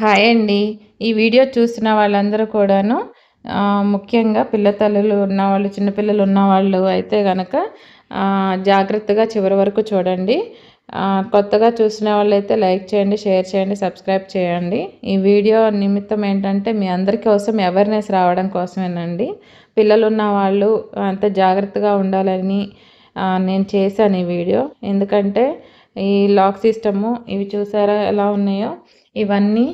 Hi అండి. ఈ video చూసిన వాళ్ళందరూ కూడాను ముఖ్యంగా పిల్లతల్లులు ఉన్నవాళ్ళు చిన్నపిల్లలు ఉన్నవాళ్ళు అయితే కనుక జాగ్రత్తగా చివరి వరకు చూడండి. కొత్తగా చూసిన వాళ్ళైతే లైక్ చేయండి షేర్ చేయండి సబ్స్క్రైబ్ చేయండి. ఈ వీడియో నిమిత్తం ఏంటంటే మీ అందరి కోసం అవేర్నెస్ రావడం కోసమేనండి. పిల్లలు ఉన్న వాళ్ళు అంత జాగ్రత్తగా ఉండాలని నేను చేశాను ఈ వీడియో. ఎందుకంటే ఈ లాక్ సిస్టము ఇవి చూసారా ఎలా ఉన్నాయో? ఇవన్నీ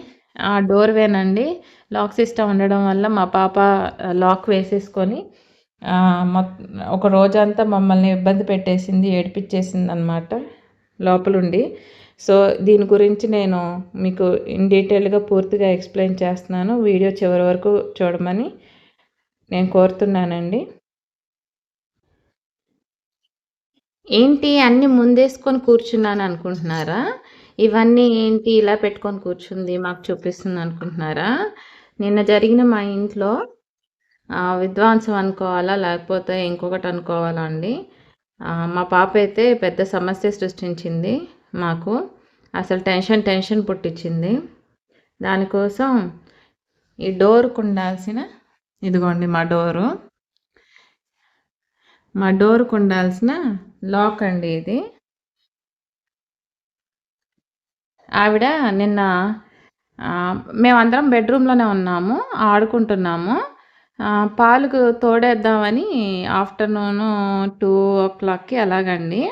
ఆ డోర్వేనండి. లాక్ సిస్టమ్ ఉండడం వల్ల మా పాప లాక్ వేసేసుకొని ఒక రోజంతా మమ్మల్ని ఇబ్బంది పెట్టేసింది ఏడిపించేసింది అనమాట లోపలుండి. సో దీని గురించి నేను మీకు ఇన్ డీటెయిల్గా పూర్తిగా ఎక్స్ప్లెయిన్ చేస్తున్నాను. వీడియో చివరి వరకు చూడమని నేను కోరుతున్నానండి. ఏంటి అన్నీ ముందేసుకొని కూర్చున్నాను అనుకుంటున్నారా ఇవన్నీ ఏంటి ఇలా పెట్టుకొని కూర్చుంది మాకు చూపిస్తుంది అనుకుంటున్నారా? నిన్న జరిగిన మా ఇంట్లో విద్వాంసం అనుకోవాలా లేకపోతే ఇంకొకటి అనుకోవాలా అండి? మా పాప అయితే పెద్ద సమస్య సృష్టించింది మాకు. అసలు టెన్షన్ టెన్షన్ పుట్టించింది. దానికోసం ఈ డోర్కు ఉండాల్సిన ఇదిగోండి మా డోరు. మా డోర్కు ఉండాల్సిన లాక్ అండి ఇది. ఆవిడ నిన్న మేమందరం బెడ్రూమ్లోనే ఉన్నాము ఆడుకుంటున్నాము. పాలకు తోడేద్దామని ఆఫ్టర్నూను టూ ఓ క్లాక్కి అలాగండి.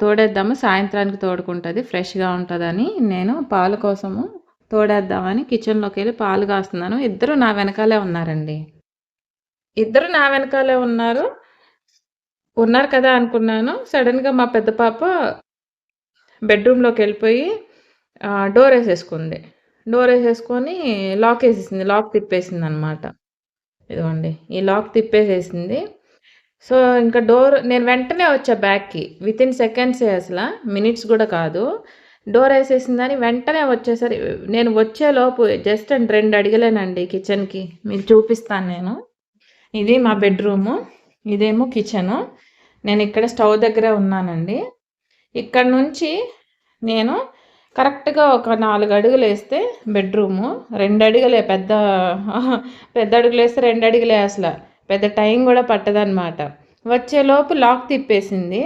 తోడేద్దాము సాయంత్రానికి తోడుకుంటుంది ఫ్రెష్గా ఉంటుందని నేను పాలు కోసము తోడేద్దామని కిచెన్లోకి వెళ్ళి పాలు కాస్తున్నాను. ఇద్దరు నా వెనకాలే ఉన్నారండి. ఇద్దరు నా వెనకాలే ఉన్నారు. ఉన్నారు కదా అనుకున్నాను. సడన్గా మా పెద్ద పాప బెడ్రూమ్లోకి వెళ్ళిపోయి డోర్ వేసేసుకుంది. డోర్ వేసేసుకొని లాక్ వేసేసింది. లాక్ తిప్పేసింది అనమాట ఇదిగోండి ఈ లాక్ తిప్పేసేసింది. సో ఇంకా డోర్ నేను వెంటనే వచ్చా బ్యాక్కి. వితిన్ సెకండ్సే అసలు మినిట్స్ కూడా కాదు. డోర్ వేసేసిందని వెంటనే వచ్చేసరి నేను వచ్చేలోపు జస్ట్ అండ్ రెండు అడిగలేనండి కిచెన్కి. మీకు చూపిస్తాను నేను. ఇది మా బెడ్రూము ఇదేమో కిచెను. నేను ఇక్కడ స్టవ్ దగ్గరే ఉన్నానండి. ఇక్కడ నుంచి నేను కరెక్ట్గా ఒక నాలుగు అడుగులు వేస్తే బెడ్రూము రెండు అడుగులే పెద్ద పెద్ద అడుగులు వేస్తే రెండు అడుగులే అసలు. పెద్ద టైం కూడా పట్టదనమాట వచ్చేలోపు లాక్ తిప్పేసింది.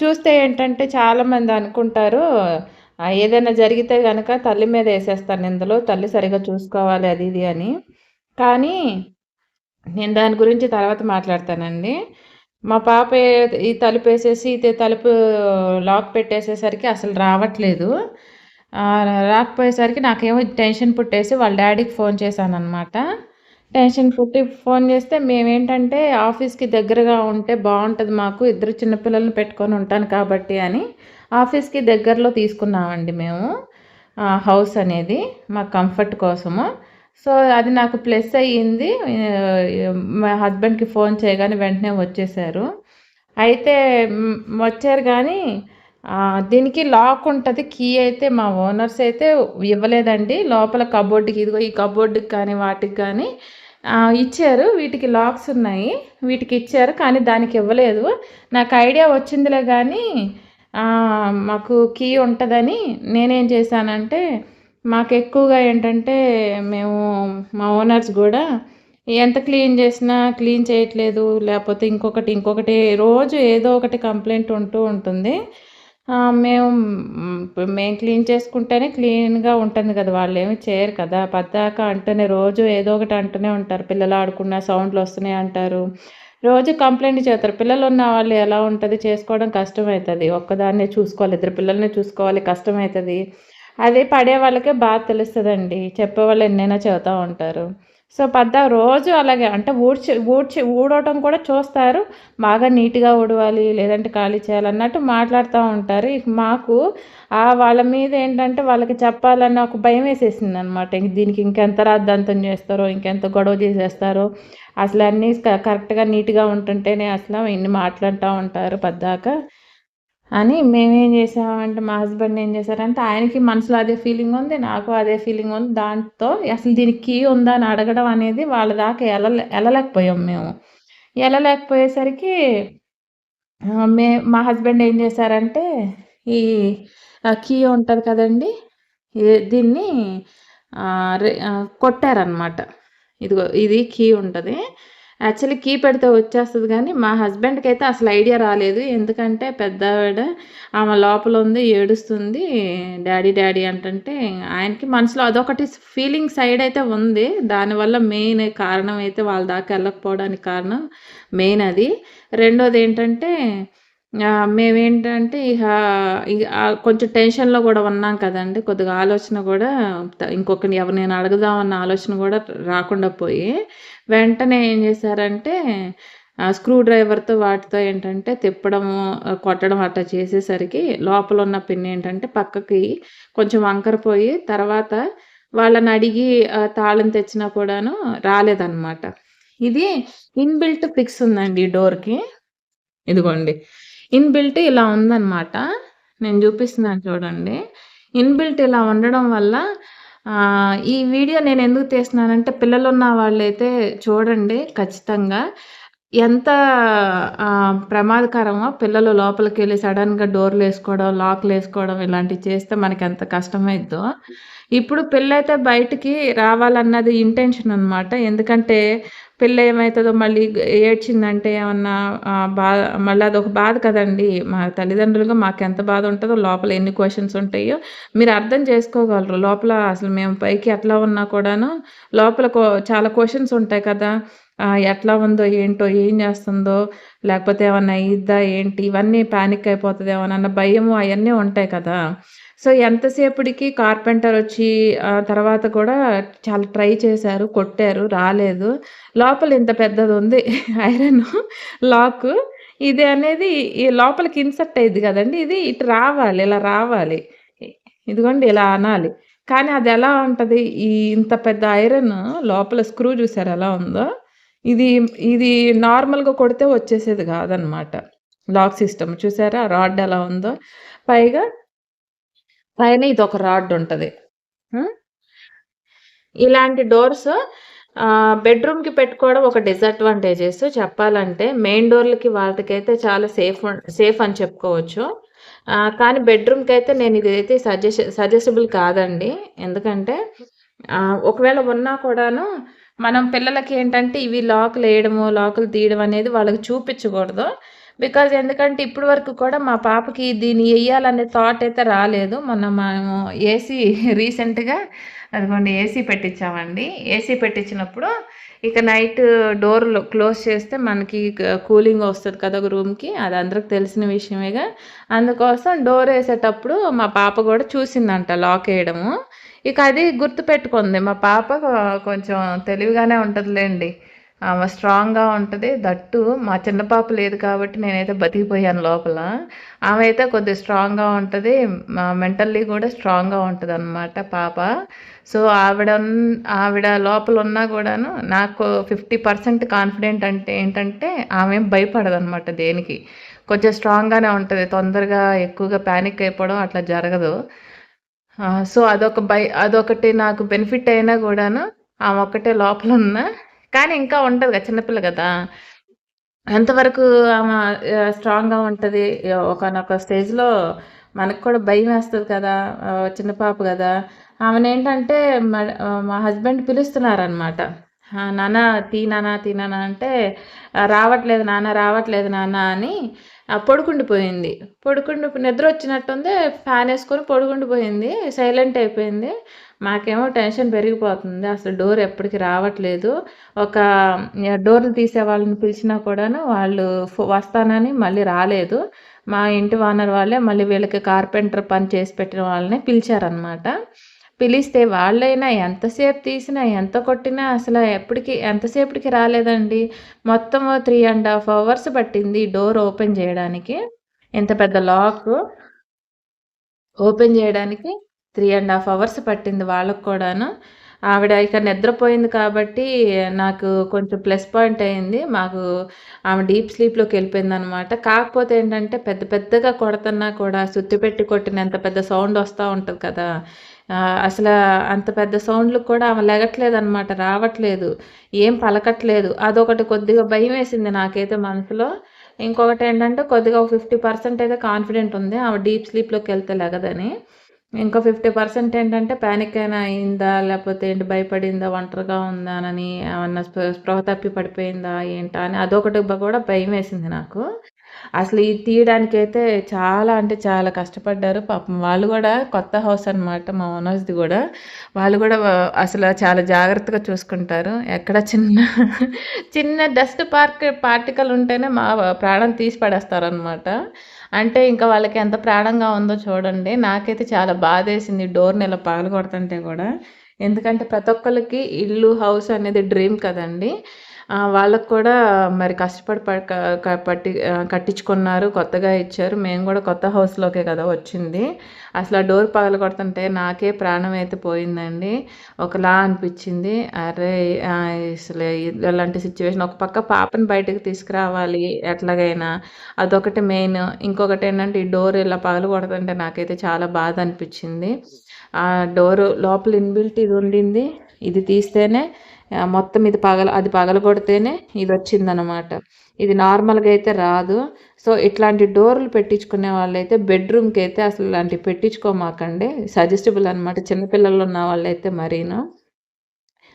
చూస్తే ఏంటంటే చాలామంది అనుకుంటారు ఏదైనా జరిగితే కనుక తల్లి మీద వేసేస్తాను ఇందులో తల్లి సరిగా చూసుకోవాలి అది ఇది అని. కానీ నేను దాని గురించి తర్వాత మాట్లాడతానండి. మా పాప ఈ తలుపు వేసేసి తలుపు లాక్ పెట్టేసేసరికి అసలు రావట్లేదు. రాకపోయేసరికి నాకేమో టెన్షన్ పుట్టేసి వాళ్ళ డాడీకి ఫోన్ చేశానమాట టెన్షన్ పుట్టి ఫోన్ చేస్తే మేమేంటంటే ఆఫీస్కి దగ్గరగా ఉంటే బాగుంటుంది మాకు ఇద్దరు చిన్నపిల్లల్ని పెట్టుకొని ఉంటాను కాబట్టి అని ఆఫీస్కి దగ్గరలో తీసుకున్నామండి మేము. హౌస్ అనేది మా కంఫర్ట్ కోసము. సో అది నాకు ప్లస్ అయ్యింది. మా హస్బెండ్కి ఫోన్ చేయగానే వెంటనే వచ్చేసారు. అయితే వచ్చారు కానీ దీనికి లాక్ ఉంటుంది. కీ అయితే మా ఓనర్స్ అయితే ఇవ్వలేదండి. లోపల కబోర్డ్కి ఇదిగో ఈ కబోర్డుకి కానీ వాటికి కానీ ఇచ్చారు. వీటికి లాక్స్ ఉన్నాయి. వీటికి ఇచ్చారు కానీ దానికి ఇవ్వలేదు. నాకు ఐడియా వచ్చిందిలే కానీ మాకు కీ ఉంటుందని నేనేం చేశానంటే మాకు ఎక్కువగా ఏంటంటే మేము మా ఓనర్స్ కూడా ఎంత క్లీన్ చేసినా క్లీన్ చేయట్లేదు లేకపోతే ఇంకొకటి ఇంకొకటి రోజు ఏదో ఒకటి కంప్లైంట్ ఉంటూ ఉంటుంది. మేము మేము క్లీన్ చేసుకుంటేనే క్లీన్గా ఉంటుంది కదా వాళ్ళు ఏమి చేయరు కదా. పద్దాక అంటూనే రోజు ఏదో ఒకటి అంటూనే ఉంటారు. పిల్లలు ఆడుకున్న సౌండ్లు వస్తున్నాయి అంటారు. రోజు కంప్లైంట్ చేస్తారు. పిల్లలు ఉన్న వాళ్ళు ఎలా ఉంటుంది? చేసుకోవడం కష్టమవుతుంది. ఒక్కదాన్నే చూసుకోవాలి. ఇద్దరు పిల్లల్ని చూసుకోవాలి. కష్టమవుతుంది. అది పడే వాళ్ళకే బాగా తెలుస్తుందండి. చెప్పేవాళ్ళు ఎన్నైనా చెబుతూ ఉంటారు. సో పెద్ద రోజు అలాగే అంటే ఊడ్చి ఊడ్చి ఊడవటం కూడా చూస్తారు. బాగా నీట్గా ఊడవాలి లేదంటే ఖాళీ చేయాలి అన్నట్టు మాట్లాడుతూ ఉంటారు. ఇక మాకు ఆ వాళ్ళ మీద ఏంటంటే వాళ్ళకి చెప్పాలన్న ఒక భయం వేసేసింది అనమాట ఇంక దీనికి ఇంకెంత రాద్ధాంతం చేస్తారో ఇంకెంత గొడవ చేసేస్తారో అసలు అన్నీ కరెక్ట్గా నీట్గా ఉంటుంటేనే అసలు ఇన్ని మాట్లాడుతూ ఉంటారు పద్దాక. అని మేమేం చేసామంటే మా హస్బెండ్ ఏం చేశారంటే ఆయనకి మనసులో అదే ఫీలింగ్ ఉంది నాకు అదే ఫీలింగ్ ఉంది. దాంతో అసలు దీనికి కీ ఉందా అని అడగడం అనేది వాళ్ళ దాకా ఎల వెళ్ళలేకపోయాం మేము. వెళ్ళలేకపోయేసరికి మే మా హస్బెండ్ ఏం చేశారంటే ఈ కీ ఉంటుంది కదండి దీన్ని కొట్టారనమాట ఇదిగో ఇది కీ ఉంటుంది. యాక్చువల్లీ కీ పెడితే వచ్చేస్తుంది కానీ మా హస్బెండ్కి అయితే అసలు ఐడియా రాలేదు. ఎందుకంటే పెద్దవిడ ఆమె లోపల ఉంది ఏడుస్తుంది. డాడీ డాడీ అంటే ఆయనకి మనసులో అదొకటి ఫీలింగ్ సైడ్ అయితే ఉంది. దానివల్ల మెయిన్ కారణం అయితే వాళ్ళ దాకా వెళ్ళకపోవడానికి కారణం మెయిన్ అది. రెండోది ఏంటంటే మేమేంటంటే ఇక కొంచెం టెన్షన్‌లో కూడా ఉన్నాం కదండీ! కొద్దిగా ఆలోచన కూడా ఇంకొకరిని ఎవరినైనా అడుగుదామన్న ఆలోచన కూడా రాకుండా పోయి, వెంటనే ఏం చేశారంటే స్క్రూ డ్రైవర్‌తో వాటితో ఏంటంటే తిప్పడము, కొట్టడం అట్లా చేసేసరికి లోపల ఉన్న పిన్ ఏంటంటే పక్కకి కొంచెం వంకరపోయి, తర్వాత వాళ్ళని అడిగి తాళం తెచ్చినా కూడాను రాలేదనమాట. ఇది ఇన్‌బిల్ట్ ఫిక్స్ ఉందండి ఈ డోర్‌కి. ఇదిగోండి. ఇన్‌బిల్ట్ ఇలా ఉందనమాట. నేను చూపిస్తున్నాను చూడండి. ఇన్‌బిల్ట్ ఇలా ఉండడం వల్ల ఈ వీడియో నేను ఎందుకు తీస్తున్నానంటే పిల్లలున్న వాళ్ళైతే చూడండి ఖచ్చితంగా. ఎంత ప్రమాదకరమో పిల్లలు లోపలికి వెళ్ళి సడన్‌గా లాక్లు వేసుకోవడం ఇలాంటివి చేస్తే మనకెంత కష్టమైద్దో. ఇప్పుడు పిల్లైతే బయటికి రావాలన్నది ఇంటెన్షన్ అనమాట. ఎందుకంటే పిల్ల ఏమవుతుందో మళ్ళీ ఏడ్చిందంటే ఏమన్నా బాధ మళ్ళీ అదొక బాధ కదండి మా తల్లిదండ్రులుగా మాకు ఎంత బాధ ఉంటుందో లోపల ఎన్ని క్వశ్చన్స్ ఉంటాయో మీరు అర్థం చేసుకోగలరు లోపల అసలు మేము పైకి ఎట్లా ఉన్నా కూడాను లోపల చాలా క్వశ్చన్స్ ఉంటాయి కదా ఎట్లా ఉందో ఏంటో ఏం చేస్తుందో లేకపోతే ఏమన్నా అయ్యిద్దా ఏంటి ఇవన్నీ ప్యానిక్ అయిపోతుంది ఏమన్నా భయము అవన్నీ ఉంటాయి కదా. సో ఎంతసేపటికి కార్పెంటర్ వచ్చి తర్వాత కూడా చాలా ట్రై చేశారు కొట్టారు రాలేదు. లోపల ఇంత పెద్దది ఉంది ఐరన్ లాక్ ఇది అనేది ఈ లోపలికి ఇన్సర్ట్ అయ్యింది కదండి ఇది ఇటు రావాలి ఇలా రావాలి. ఇదిగోండి ఇలా అనాలి. కానీ అది ఎలా ఉంటుంది? ఈ ఇంత పెద్ద ఐరన్ లోపల స్క్రూ చూసారు ఎలా ఉందో? ఇది ఇది నార్మల్గా కొడితే వచ్చేసేది కాదనమాట లాక్ సిస్టమ్ చూసారా రాడ్ ఎలా ఉందో పైగా పైన ఇది ఒక రాడ్ ఉంటుంది ఇలాంటి డోర్స్ బెడ్‌రూమ్‌కి పెట్టుకోవడం ఒక డిసడ్వాంటేజెస్ చెప్పాలంటే. మెయిన్ డోర్‌లకి వాటికైతే చాలా సేఫ్ సేఫ్ అని చెప్పుకోవచ్చు. కానీ బెడ్రూమ్కి అయితే నేను ఇదైతే సజెష సజెసిబుల్ కాదండి. ఎందుకంటే ఒకవేళ ఉన్నా కూడాను మనం పిల్లలకి ఏంటంటే ఇవి లాకులేయడము, లాకులు తీయడం అనేది వాళ్ళకి చూపించకూడదు బికాజ్ ఎందుకంటే ఇప్పటి వరకు కూడా మా పాపకి దీన్ని వేయాలనే థాట్ అయితే రాలేదు. మొన్న మేము ఏసీ రీసెంట్‌గా అదిగోండి ఏసీ పెట్టించామండి. ఏసీ పెట్టించినప్పుడు ఇక నైట్ డోర్‌లు క్లోజ్ చేస్తే మనకి కూలింగ్ వస్తుంది కదా రూమ్‌కి. అది అందరికి తెలిసిన విషయమేగా. అందుకోసం డోర్ వేసేటప్పుడు మా పాప కూడా చూసిందంట లాక్ వేయడము. ఇక అది గుర్తుపెట్టుకుంది. మా పాప కొంచెం తెలివిగానే ఉంటుందిలేండి ఆమె స్ట్రాంగ్‌గా ఉంటుంది దట్టు మా చిన్న పాప లేదు కాబట్టి నేనైతే బతికిపోయాను లోపల. ఆమె అయితే కొద్దిగా స్ట్రాంగ్‌గా ఉంటుంది మెంటల్లీ కూడా స్ట్రాంగ్‌గా ఉంటదనమాట పాప. సో, ఆవిడ ఆవిడ లోపల ఉన్నా కూడాను నాకు ఫిఫ్టీ పర్సెంట్ కాన్ఫిడెంట్ అంటే ఏంటంటే ఆమె భయపడదనమాట దేనికి. కొంచెం స్ట్రాంగ్‌గానే ఉంటుంది తొందరగా ఎక్కువగా ప్యానిక్ అయిపోవడం అట్లా జరగదు. సో, అదొక భయ అదొకటి నాకు బెనిఫిట్ అయినా కూడాను ఆమె ఒక్కటే లోపల ఉన్నా కానీ ఇంకా ఉంటుంది కదా! చిన్నపిల్ల కదా! ఎంతవరకు ఆమె స్ట్రాంగ్‌గా ఉంటుంది ఒకనొక స్టేజ్‌లో మనకు కూడా భయం వేస్తుంది కదా! చిన్న పాప కదా! ఆమెనేంటంటే మా హస్బెండ్ పిలుస్తున్నారనమాట. నాన్న తీ నాన్న, తీ నాన్న అంటే రావట్లేదు నాన్న, రావట్లేదు నాన్న అని పడుకుండిపోయింది. పడుకుండి నిద్ర వచ్చినట్టుంది. ఫ్యాన్ వేసుకొని పడుకుండిపోయింది. సైలెంట్ అయిపోయింది. మాకేమో టెన్షన్ పెరిగిపోతుంది. అసలు డోర్ ఎప్పటికి రావట్లేదు. ఒక డోర్లు తీసే వాళ్ళని పిలిచినా కూడాను వాళ్ళు వస్తానని మళ్ళీ రాలేదు. మా ఇంటి ఓనర్ వాళ్ళే మళ్ళీ వీళ్ళకి కార్పెంటర్ పని చేసి పెట్టిన వాళ్ళని పిలిచారనమాట. పిలిస్తే వాళ్ళైనా ఎంతసేపు తీసినా, ఎంత కొట్టినా అసలు ఎప్పటికి ఎంతసేపటికి రాలేదండి. మొత్తం త్రీ అండ్ హాఫ్ అవర్స్ పట్టింది డోర్ ఓపెన్ చేయడానికి. ఇంత పెద్ద లాకు ఓపెన్ చేయడానికి త్రీ అండ్ హాఫ్ అవర్స్ పట్టింది వాళ్ళకు కూడాను. ఆవిడ ఇక నిద్రపోయింది కాబట్టి నాకు కొంచెం ప్లస్ పాయింట్ అయింది. మాకు ఆమె డీప్ స్లీప్‌లోకి వెళ్ళిపోయింది అనమాట కాకపోతే ఏంటంటే పెద్ద పెద్దగా కొడుతున్నా కూడా సుత్తి పెట్టి కొట్టినంత పెద్ద సౌండ్ వస్తూ ఉంటుంది కదా! అసలు అంత పెద్ద సౌండ్‌లకు కూడా ఆమె లెగట్లేదనమాట. రావట్లేదు. ఏం పలకట్లేదు. అదొకటి కొద్దిగా భయం వేసింది నాకైతే మనసులో. ఇంకొకటి ఏంటంటే కొద్దిగా ఒక పర్సెంట్ అయితే కాన్ఫిడెంట్ ఉంది. ఆమె డీప్ స్లీప్‌లోకి వెళ్తే లెగదని. ఇంకో ఫిఫ్టీ పర్సెంట్ ఏంటంటే ప్యానిక్ అయినా అయిందా లేకపోతే ఏంటి భయపడిందా ఒంటరిగా ఉందా అని ఏమన్నా స్పృహ తప్పి పడిపోయిందా ఏంటా అని అదొకటి కూడా భయం వేసింది నాకు అసలు ఇది తీయడానికైతే చాలా అంటే చాలా కష్టపడ్డారు. పాపం వాళ్ళు కూడా కొత్త హౌస్ అనమాట మా ఓనర్స్ది కూడా. వాళ్ళు కూడా అసలు చాలా జాగ్రత్తగా చూసుకుంటారు. ఎక్కడ చిన్న చిన్న డస్ట్ పార్క్ పార్టికల్ ఉంటేనే మా ప్రాణం తీసి పడేస్తారనమాట అంటే ఇంకా వాళ్ళకి ఎంత ప్రాణంగా ఉందో చూడండి. నాకైతే చాలా బాధేసింది డోర్ని ఇలా పగలగొడుతుంటే కూడా. ఎందుకంటే ప్రతి ఒక్కరికి ఇల్లు హౌస్ అనేది డ్రీమ్ కదండి. వాళ్ళకు కూడా మరి కష్టపడి పట్టి కట్టించుకున్నారు కొత్తగా ఇచ్చారు. మేము కూడా కొత్త హౌస్లోకే కదా వచ్చింది. అసలు ఆ డోర్ పగలగొడుతుంటే నాకే ప్రాణం అయితే పోయిందండి. ఒకలా అనిపించింది. అరే అసలు ఇలాంటి సిచ్యువేషన్ ఒక పక్క పాపని బయటకు తీసుకురావాలి ఎట్లాగైనా. అదొకటి మెయిన్ ఇంకొకటి ఏంటంటే ఈ డోర్ ఇలా పగలగొడుతుంటే నాకైతే చాలా బాధ అనిపించింది. ఆ డోరు లోపల ఇన్బిల్ట్ ఇది ఉండింది. ఇది తీస్తేనే మొత్తం ఇది పగల అది పగలగొడితేనే ఇది వచ్చిందనమాట ఇది నార్మల్గా అయితే రాదు. సో ఇట్లాంటి డోర్లు పెట్టించుకునే వాళ్ళైతే బెడ్రూమ్కి అయితే అసలు ఇలాంటివి పెట్టించుకోమాకండి. సజెస్టబుల్ అనమాట. చిన్నపిల్లలు ఉన్న వాళ్ళైతే మరీను.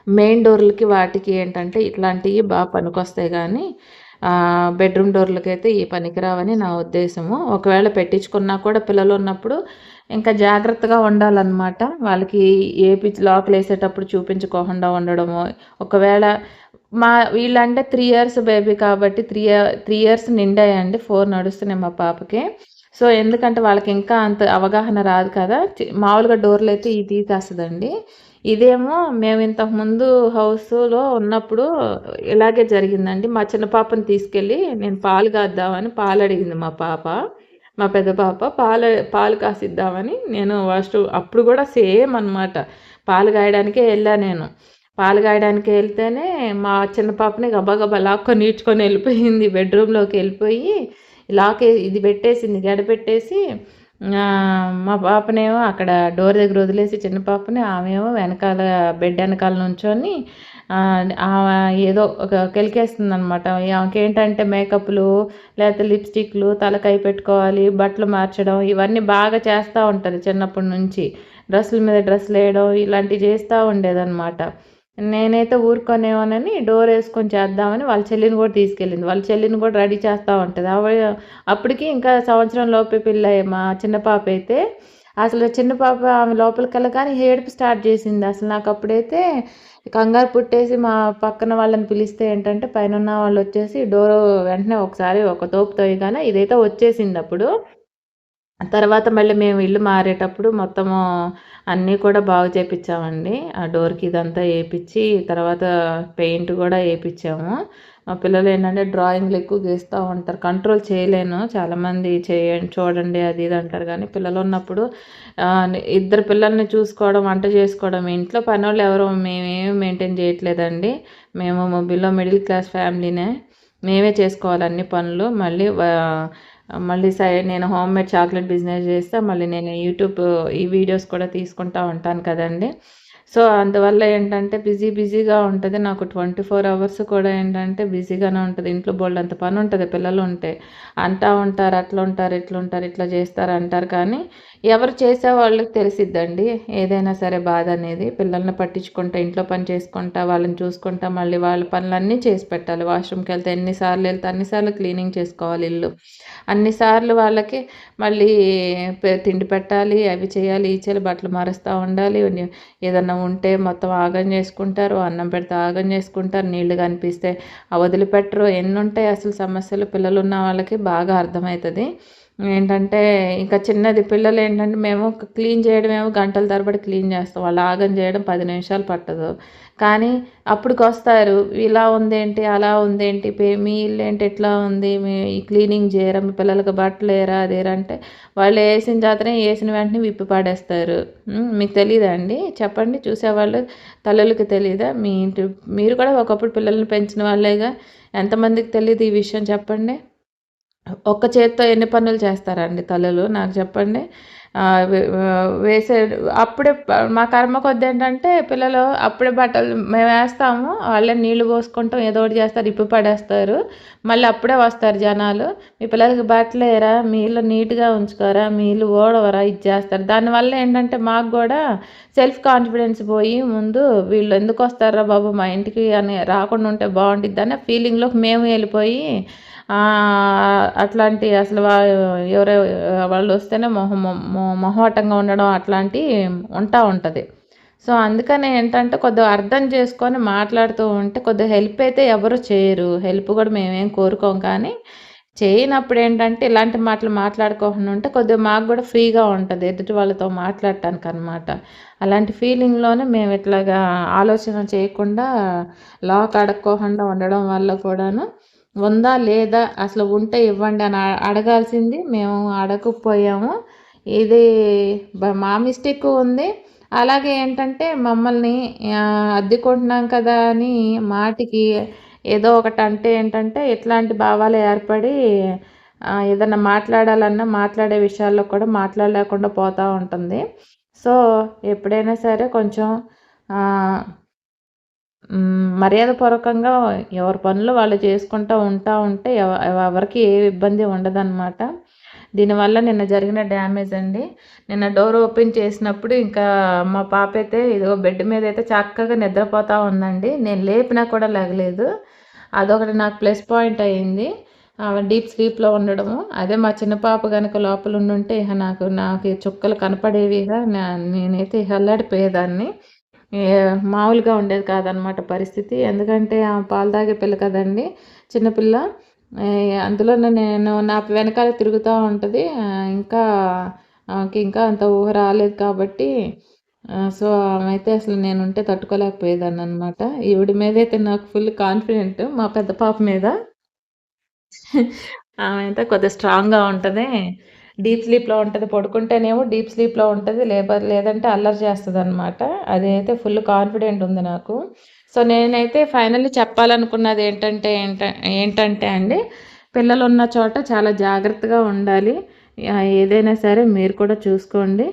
మెయిన్ డోర్లకి వాటికి ఏంటంటే ఇట్లాంటివి బాగా పనికొస్తాయి కానీ బెడ్రూమ్ డోర్లకి అయితే ఈ పనికిరావని నా ఉద్దేశము. ఒకవేళ పెట్టించుకున్నా కూడా పిల్లలు ఉన్నప్పుడు ఇంకా జాగ్రత్తగా ఉండాలన్నమాట. వాళ్ళకి ఏ పిచ్చి లోపల వేసేటప్పుడు చూపించుకోకుండా ఉండడము. ఒకవేళ మా వీళ్ళంటే త్రీ ఇయర్స్ బేబీ కాబట్టి త్రీ త్రీ ఇయర్స్ నిండాయండి. ఫోర్ నడుస్తున్నాయి మా పాపకి. సో ఎందుకంటే వాళ్ళకి ఇంకా అంత అవగాహన రాదు కదా. మామూలుగా డోర్లు అయితే ఇది తీసేస్తుందండి. ఇదేమో మేము ఇంతకు ముందు హౌస్లో ఉన్నప్పుడు ఇలాగే జరిగిందండి. మా చిన్న పాపని తీసుకెళ్ళి నేను పాలు కాద్దామని పాలు అడిగింది మా పాప. మా పెద్ద పాప పాలు పాలు కాసిద్దామని నేను ఫస్ట్ అప్పుడు కూడా సేమ్ అనమాట పాలు కాయడానికే వెళ్ళా నేను. పాలు కాయడానికి వెళ్తేనే మా చిన్న పాపని గబాగబా లాక్కొని నీడ్చుకొని వెళ్ళిపోయింది. బెడ్రూమ్లోకి వెళ్ళిపోయి లాకే ఇది పెట్టేసింది గడ పెట్టేసి మా పాపనేమో అక్కడ డోర్ దగ్గర వదిలేసి చిన్న పాపని ఆమెమో వెనకాల బెడ్ వెనకాల నుంచొని ఏదో ఒక కెలికేస్తుంది అనమాట ఆమెకి ఏంటంటే మేకప్లు లేకపోతే లిప్స్టిక్లు తలకాయ పెట్టుకోవాలి బట్టలు మార్చడం ఇవన్నీ బాగా చేస్తూ ఉంటుంది చిన్నప్పటి నుంచి. డ్రెస్సుల మీద డ్రెస్సులు వేయడం ఇలాంటివి చేస్తూ ఉండేదన్నమాట. నేనైతే ఊరుకొనేవానని డోర్ వేసుకొని చేద్దామని వాళ్ళ చెల్లిని కూడా తీసుకెళ్ళింది. వాళ్ళ చెల్లిని కూడా రెడీ చేస్తూ ఉంటుంది. అప్పటికి ఇంకా సంవత్సరం లోపే పిల్ల మా చిన్న పాప అయితే అసలు చిన్న పాప ఆమె లోపలికి వెళ్ళగానే ఏడుపు స్టార్ట్ చేసింది. అసలు నాకు అప్పుడైతే కంగారు పుట్టేసి మా పక్కన వాళ్ళని పిలిస్తే ఏంటంటే పైన ఉన్న వాళ్ళు వచ్చేసి డోర్ వెంటనే ఒకసారి ఒక తోపు తోయగానే ఇదైతే వచ్చేసింది అప్పుడు. తర్వాత మళ్ళీ మేము ఇల్లు మారేటప్పుడు మొత్తము అన్నీ కూడా బాగు చేపించామండి ఆ డోర్కి ఇదంతా వేయించి తర్వాత పెయింట్ కూడా వేయించాము మా పిల్లలు ఏంటంటే డ్రాయింగ్లు ఎక్కువ గీస్తూ ఉంటారు. కంట్రోల్ చేయలేను. చాలామంది చేయండి చూడండి అది ఇది అంటారు. కానీ పిల్లలు ఉన్నప్పుడు ఇద్దరు పిల్లల్ని చూసుకోవడం వంట చేసుకోవడం ఇంట్లో పని వాళ్ళు ఎవరు మేమేమి మెయింటైన్ చేయట్లేదండి. మేము బిలో మిడిల్ క్లాస్ ఫ్యామిలీనే. మేమే చేసుకోవాలి అన్ని పనులు. మళ్ళీ మళ్ళీ సైడ్ నేను హోమ్ మేడ్ చాక్లెట్ బిజినెస్ చేస్తే. మళ్ళీ నేను యూట్యూబ్ ఈ వీడియోస్ కూడా తీసుకుంటూ ఉంటాను కదండి. సో అందువల్ల ఏంటంటే బిజీ బిజీగా ఉంటుంది. నాకు ట్వంటీ ఫోర్ అవర్స్ కూడా ఏంటంటే బిజీగానే ఉంటుంది. ఇంట్లో బోల్డ్ అంత పని ఉంటుంది. పిల్లలు ఉంటే అంటా ఉంటారు అట్లా ఉంటారు ఇట్లా ఉంటారు ఇట్లా చేస్తారు అంటారు. కానీ ఎవరు చేసే వాళ్ళకి తెలిసిద్దండి. ఏదైనా సరే బాధ అనేది పిల్లల్ని పట్టించుకుంటా ఇంట్లో పని చేసుకుంటా వాళ్ళని చూసుకుంటా మళ్ళీ వాళ్ళ పనులన్నీ చేసి పెట్టాలి. వాష్రూమ్కి వెళ్తే ఎన్నిసార్లు వెళ్తే అన్నిసార్లు క్లీనింగ్ చేసుకోవాలి ఇల్లు. అన్నిసార్లు వాళ్ళకి మళ్ళీ తిండి పెట్టాలి అవి చేయాలి ఈ చేయాలి బట్టలు మారుస్తూ ఉండాలి. ఏదన్నా ఉంటే మొత్తం ఆగం చేసుకుంటారు అన్నం పెడితే ఆగం చేసుకుంటారు నీళ్ళు కనిపిస్తే వదిలిపెట్టరు ఎన్ని ఉంటాయి అసలు సమస్యలు? పిల్లలు ఉన్న వాళ్ళకి బాగా అర్థమవుతుంది. ఏంటంటే ఇంకా చిన్నది పిల్లలు ఏంటంటే మేము క్లీన్ చేయడం గంటల తరబడి క్లీన్ చేస్తాం. వాళ్ళు ఆగం చేయడం పది నిమిషాలు పట్టదు. కానీ అప్పటికి వస్తారు ఇలా ఉందేంటి? అలా ఉందేంటి? మీ ఇల్లు ఏంటి? ఎట్లా ఉంది? మీ క్లీనింగ్ చేయరా? మీ పిల్లలకి బట్టలు వేయరా? అదేరా అంటే వాళ్ళు వేసిన జాతర వేసిన వెంటనే విప్పి పాడేస్తారు. మీకు తెలియదా అండి? చెప్పండి. చూసేవాళ్ళు తల్లులకి తెలియదా మీ ఇంటి మీరు కూడా ఒకప్పుడు పిల్లల్ని పెంచిన వాళ్ళేగా? ఎంతమందికి తెలియదు ఈ విషయం చెప్పండి. ఒక్క చేత్తో ఎన్ని పనులు చేస్తారండి తల్లులు? నాకు చెప్పండి. వేసే అప్పుడే మా కర్మ కొద్ది ఏంటంటే పిల్లలు అప్పుడే బట్టలు మేము వేస్తాము వాళ్ళే నీళ్ళు పోసుకుంటాం ఏదో ఒకటి చేస్తారు ఇప్పు పడేస్తారు. మళ్ళీ అప్పుడే వస్తారు జనాలు. మీ పిల్లలకి బట్టలు వేయరా? మీ ఇల్లు నీట్గా ఉంచుకోరా? మీ ఇల్లు ఓడవరా? ఇది చేస్తారు. దానివల్ల ఏంటంటే మాకు కూడా సెల్ఫ్ కాన్ఫిడెన్స్ పోయి ముందు వీళ్ళు ఎందుకు వస్తారా బాబు మా ఇంటికి అని రాకుండా ఉంటే బాగుంటుంది అనే ఫీలింగ్లోకి మేము వెళ్ళిపోయి అట్లాంటి అసలు ఎవరో వాళ్ళు వస్తేనే మొహం మొహమాటంగా ఉండడం అట్లాంటి ఉంటా ఉంటుంది. సో అందుకని ఏంటంటే కొద్దిగా అర్థం చేసుకొని మాట్లాడుతూ ఉంటే కొద్దిగా హెల్ప్ అయితే ఎవరు చేయరు. హెల్ప్ కూడా మేమేం కోరుకోం. కానీ చేయనప్పుడు ఏంటంటే ఇలాంటి మాటలు మాట్లాడుకోకుండా ఉంటే కొద్దిగా మాకు కూడా ఫ్రీగా ఉంటుంది ఎదుటి వాళ్ళతో మాట్లాడటానికి అనమాట అలాంటి ఫీలింగ్లోనే మేము ఇట్లాగా ఆలోచన చేయకుండా లాక్ అడక్కోకుండా ఉండడం వల్ల కూడాను ఉందా లేదా అసలు ఉంటే ఇవ్వండి అని అడగాల్సింది. మేము అడగకపోయాము. ఇది మా మిస్టేక్ ఉంది. అలాగే ఏంటంటే మమ్మల్ని అద్దెకుంటున్నాం కదా అని మాటికి ఏదో ఒకటి అంటే ఏంటంటే ఇట్లాంటి భావాలు ఏర్పడి ఏదన్నా మాట్లాడాలన్నా మాట్లాడే విషయాల్లో కూడా మాట్లాడలేకుండా పోతూ ఉంటుంది. సో ఎప్పుడైనా సరే కొంచెం మర్యాదపూర్వకంగా ఎవరి పనులు వాళ్ళు చేసుకుంటూ ఉంటా ఉంటే ఎవరికి ఏ ఇబ్బంది ఉండదన్నమాట. దీనివల్ల నిన్న జరిగిన డ్యామేజ్ అండి. నిన్న డోర్ ఓపెన్ చేసినప్పుడు ఇంకా మా పాప అయితే ఇదిగో బెడ్ మీద అయితే చక్కగా నిద్రపోతూ ఉందండి. నేను లేపినా కూడా లేగలేదు. అదొకటి నాకు ప్లస్ పాయింట్ అయ్యింది డీప్ స్లీప్లో ఉండడము. అదే మా చిన్న పాప కనుక లోపల ఉండుంటే ఇక నాకు నాకు చుక్కలు కనపడేవిగా నేనైతే అల్లాడిపోయేదాన్ని. మామూలుగా ఉండేది కాదనమాట పరిస్థితి. ఎందుకంటే ఆ పాలు తాగే పిల్ల కదండి చిన్నపిల్ల అందులో నేను నా వెనకాల తిరుగుతూ ఉంటుంది. ఇంకా ఇంకా అంత ఊహ రాలేదు కాబట్టి సో ఆమె అయితే అసలు నేను ఉంటే తట్టుకోలేకపోయేదాన్ని అనమాట ఈవిడి మీద అయితే నాకు ఫుల్ కాన్ఫిడెంట్ మా పెద్ద పాప మీద. ఆమె అయితే కొద్దిగా స్ట్రాంగ్గా ఉంటుంది. డీప్ స్లీప్లో ఉంటుంది పడుకుంటేనేమో డీప్ స్లీప్లో ఉంటుంది లేబర్ లేదంటే అల్లరి చేస్తుంది అనమాట అదైతే ఫుల్ కాన్ఫిడెంట్ ఉంది నాకు. సో నేనైతే ఫైనల్లీ చెప్పాలనుకున్నది ఏంటంటే ఏంట ఏంటంటే అండి పిల్లలు ఉన్న చోట చాలా జాగ్రత్తగా ఉండాలి. ఏదైనా సరే మీరు కూడా చూసుకోండి.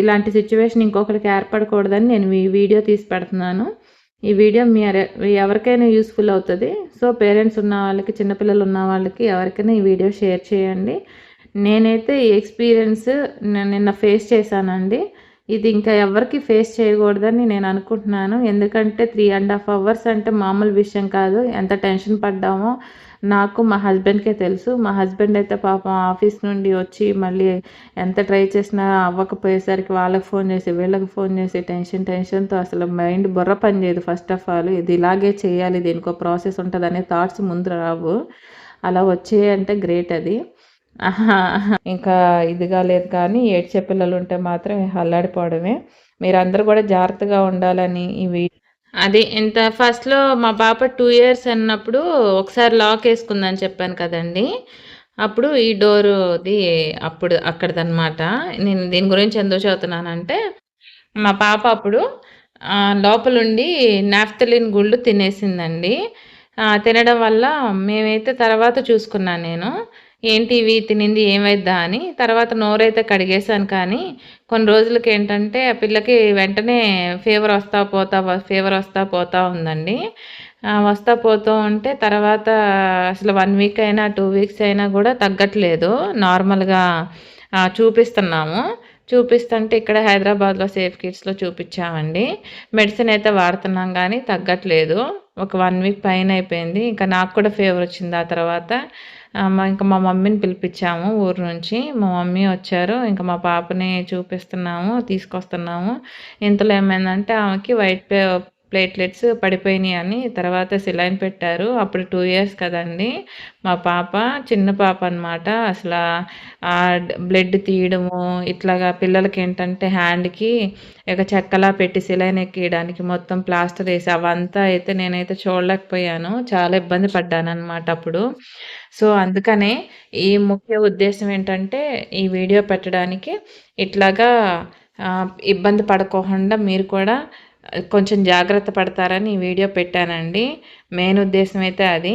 ఇలాంటి సిచ్యువేషన్ ఇంకొకరికి ఏర్పడకూడదని నేను ఈ వీడియో తీసి పెడుతున్నాను. ఈ వీడియో మీ ఎవరికైనా యూస్ఫుల్ అవుతుంది. సో పేరెంట్స్ ఉన్న వాళ్ళకి చిన్నపిల్లలు ఉన్న వాళ్ళకి ఎవరికైనా ఈ వీడియో షేర్ చేయండి. నేనైతే ఈ ఎక్స్పీరియన్స్ నిన్న ఫేస్ చేశానండి. ఇది ఇంకా ఎవరికి ఫేస్ చేయకూడదని నేను అనుకుంటున్నాను. ఎందుకంటే త్రీ అండ్ హాఫ్ అవర్స్ అంటే మామూలు విషయం కాదు. ఎంత టెన్షన్ పడ్డామో నాకు మా హస్బెండ్కే తెలుసు. మా హస్బెండ్ అయితే పాపం ఆఫీస్ నుండి వచ్చి మళ్ళీ ఎంత ట్రై చేసినా అవ్వకపోయేసరికి వాళ్ళకి ఫోన్ చేసి వీళ్ళకి ఫోన్ చేసి టెన్షన్ టెన్షన్తో అసలు మైండ్ బుర్ర పని చేయదు ఫస్ట్ ఆఫ్ ఆల్. ఇది ఇలాగే చేయాలి. దీనికో ప్రాసెస్ ఉంటుంది అనే థాట్స్ ముందు రావు. అలా వచ్చాయంటే గ్రేట్ అది. ఇంకా ఇదిగా లేదు కానీ ఏడ్చే పిల్లలు ఉంటే మాత్రం అల్లాడిపోవడమే. మీరందరూ కూడా జాగ్రత్తగా ఉండాలని ఇవి అది ఇంత ఫస్ట్లో మా పాప టూ ఇయర్స్ అన్నప్పుడు ఒకసారి లాక్ వేసుకుందని చెప్పాను కదండి. అప్పుడు ఈ డోరుది అప్పుడు అక్కడదనమాట నేను దీని గురించి ఎందుకు చదువుతున్నానంటే మా పాప అప్పుడు లోపలుండి నాఫ్తలిన్ గుళ్ళు తినేసిందండి. తినడం వల్ల మేమైతే తర్వాత చూసుకున్నాను నేను. ఏంటి ఇవి తినింది ఏమైద్దా అని. తర్వాత నోరైతే కడిగేశాను కానీ కొన్ని రోజులకి ఏంటంటే ఆ పిల్లకి వెంటనే ఫీవర్ వస్తా పోతా ఫీవర్ వస్తా పోతా ఉందండి. వస్తా పోతూ ఉంటే తర్వాత అసలు వన్ వీక్ అయినా టూ వీక్స్ అయినా కూడా తగ్గట్లేదు. నార్మల్గా చూపిస్తున్నాము. చూపిస్తుంటే ఇక్కడ హైదరాబాద్లో సేఫ్ కిట్స్లో చూపించామండి. మెడిసిన్ అయితే వాడుతున్నాం కానీ తగ్గట్లేదు. ఒక వన్ వీక్ పైన అయిపోయింది. ఇంకా నాకు కూడా ఫీవర్ వచ్చింది ఆ తర్వాత. ఇంకా మా మమ్మీని పిలిపించాము ఊరు నుంచి. మా మమ్మీ వచ్చారు. ఇంకా మా పాపని చూపిస్తున్నాము తీసుకొస్తున్నాము. ఇంతలో ఏమైందంటే ఆమెకి వైట్ ప్లేట్లెట్స్ పడిపోయినాయి అని తర్వాత సిలైన్ పెట్టారు. అప్పుడు టూ ఇయర్స్ కదండి. మా పాప చిన్న పాప అనమాట అసలు బ్లడ్ తీయడము ఇట్లాగా పిల్లలకి ఏంటంటే హ్యాండ్కి ఇక చెక్కలా పెట్టి సిలైన్ ఎక్కియడానికి మొత్తం ప్లాస్టర్ వేసి అవంతా అయితే నేనైతే చూడలేకపోయాను. చాలా ఇబ్బంది పడ్డాను అనమాట అప్పుడు. సో అందుకనే ఈ ముఖ్య ఉద్దేశం ఏంటంటే ఈ వీడియో పెట్టడానికి ఇట్లాగా ఇబ్బంది పడకోకుండా మీరు కూడా కొంచెం జాగ్రత్త పడతారని ఈ వీడియో పెట్టానండి. మెయిన్ ఉద్దేశం అయితే అది.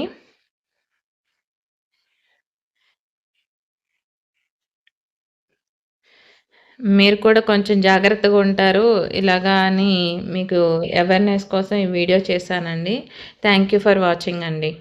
మీరు కూడా కొంచెం జాగ్రత్తగా ఉంటారు. ఇలాగా అని మీకు అవేర్నెస్ కోసం ఈ వీడియో చేశానండి. థ్యాంక్ యూ ఫర్ వాచింగ్ అండి.